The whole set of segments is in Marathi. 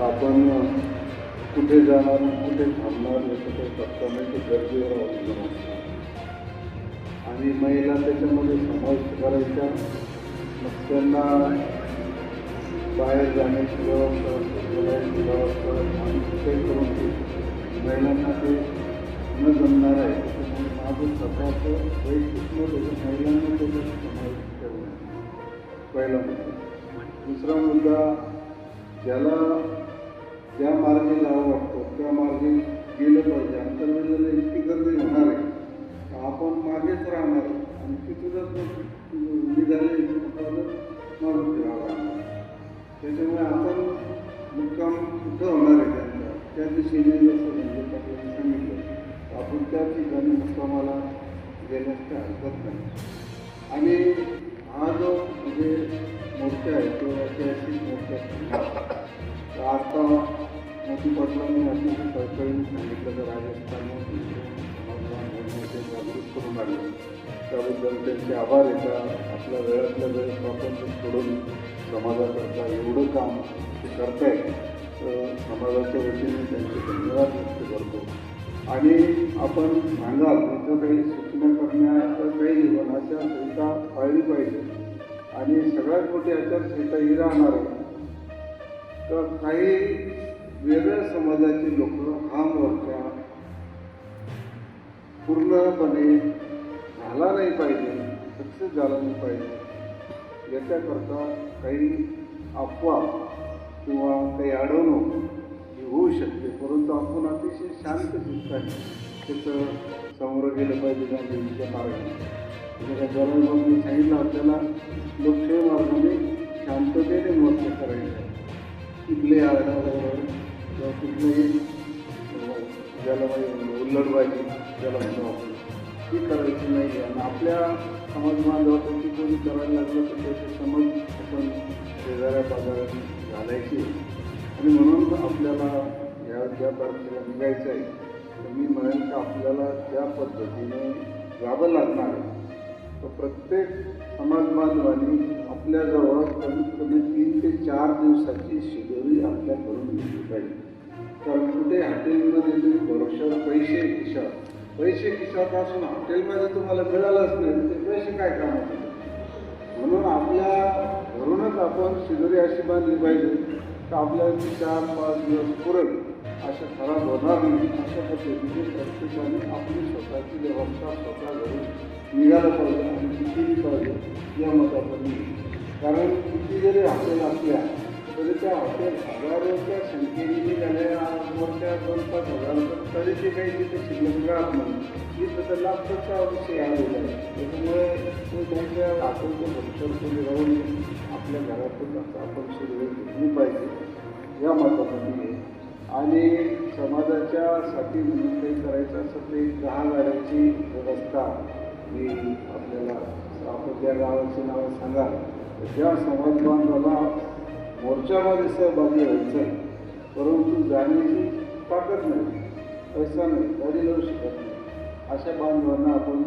आपण कुठे जाणार कुठे थांबणार याचं काही पत्ता नाही ते गरजेवर अवलंबून आणि महिला त्याच्यामध्ये समाविष्ट करायच्या मग त्यांना बाहेर जाण्याची व्यवस्था बोलायची व्यवस्था आणि काही करून ते महिलांना ते न जमणार आहे त्याच्यामुळे माझं स्वतःचं वैयक्तिक त्याच्या म्हणजे महिलांना त्याच्यात समाविष्ट करू नये पहिला मुद्दा. दुसरा मुद्दा ज्याला ज्या मार्गे जावं वाटतं त्या मार्गे गेलं पाहिजे. अंतर्वेळेला इतकी गर्दी होणार आहे. आपण मागेच राहणार. आणि तिथूनच निघाले आपल्याला मारून द्यावं त्याच्यामुळे आपण मुक्काम कुठं होणार आहे त्यांचा? त्या दिशेने जसं म्हणजे पाटलांनी सांगितलं आपण त्या ठिकाणी मुक्कामाला गेल्यास काय हरकत नाही. आणि हा जो म्हणजे मोर्चा आहे तो ऐतिहासिक मोर्चा आता मोठी पटलांनी अतिशय कळकळीने सांगितलं तर राजस्थानमध्ये जागृत करून आले त्याबद्दल त्यांचे आभार येतात आपल्या वेळातल्या वेळेत स्वातंत्र्य सोडून समाजाकरता एवढं काम ते करतायत तर समाजाच्या वतीने त्यांचे धन्यवाद व्यक्त करतो. आणि आपण सांगाल इथं काही सूचना करण्याचं काही पण आचारसंहिता पाळली पाहिजे. आणि सगळ्यात मोठी आचारसंहिता ही राहणार आहे. तर काही वेगळ्या समाजाची लोक हा मोर्चा पूर्णपणे झाला नाही पाहिजे सक्सेस झाला नाही पाहिजे याच्याकरता काही अफवा किंवा काही अडवणूक ही होऊ शकते. परंतु आपण अतिशय शांत चित्ताने त्याचं समोर गेलं पाहिजे गांधीजीच्या मार्गाने त्याच्या गरज सांगितलं आपल्याला लोकशाही मार्गाने शांततेने मोर्चा करायचा. आहे कुठले आरडाओरड किंवा कुठलेही ज्याला म्हणजे उल्लडबाजी ज्याला म्हणतो आपण ती करायची नाही आणि आपल्या समाज बांधवापैकी कोणी करायला लागलं तर त्याचे समज आपण शेजाऱ्या बाजारात घालायचे. आणि म्हणून आपल्याला या ज्या तारखेला निघायचं आहे तर मी म्हणेन की आपल्याला त्या पद्धतीने जावं लागणार आहे. तर प्रत्येक समाज बांधवांनी आपल्याजवळ कमीत कमी तीन ते चार दिवसाची शिदोरी आपल्याकडून घेतली पाहिजे. तर कुठे हॉटेलमध्ये तुम्ही भरोशावर पैसे खिशात पैसे खिशात असून हॉटेलमध्ये तुम्हाला मिळालंच नाही ते पैसे काय कामाचे? म्हणून आपल्या घरूनच आपण शिदोरी अशी बांधली पाहिजे तर आपल्याला चार पाच दिवस पुरेल अशा खराब होणार नाही अशा पद्धतीने प्रत्येकाने आपली स्वतःची व्यवस्था स्वतः घरून निघालं पाहिजे आणि शिकली पाहिजे या मताचा मी कारण किती जरी हॉटेल असल्या तरी त्या हॉटेल हजारोच्या संख्येने निघाल्या मोठ्या दोन पाच हजार तरी ते काही तिथे शिल्लक राहत नाही. ही तर लाभचा विषय आलेला आहे. त्याच्यामुळे तो त्यांच्या हॉटेलचं भविष्यावर राहून आपल्या घरातून आपण सुरू घेतली पाहिजे या मताचा मी आहे आणि समाजाच्या साठी म्हणून काही करायचं असं ते दहा गाड्याची व्यवस्था मी आपल्याला आपण त्या गावाची नावं सांगाल त्या समाज बांधवाला मोर्चामध्ये सहभागी व्हायचं परंतु जाण्याची ताकद नाही पैसा नाही गाडी लावू शकत नाही. अशा बांधवांना आपण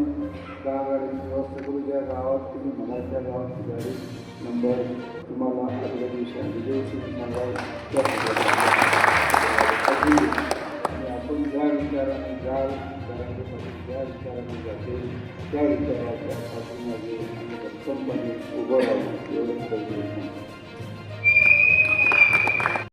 त्या गाडीची व्यवस्था करू ज्या गावात तुम्ही म्हणाल त्या गावाची गाडी नंबर तुम्हाला आपल्या दिवशी देऊ शकतो. ज्या विचाराने जाते त्या विचाराच्या पाठीमागे कंपनी उभं राहून एवढंच पाहिजे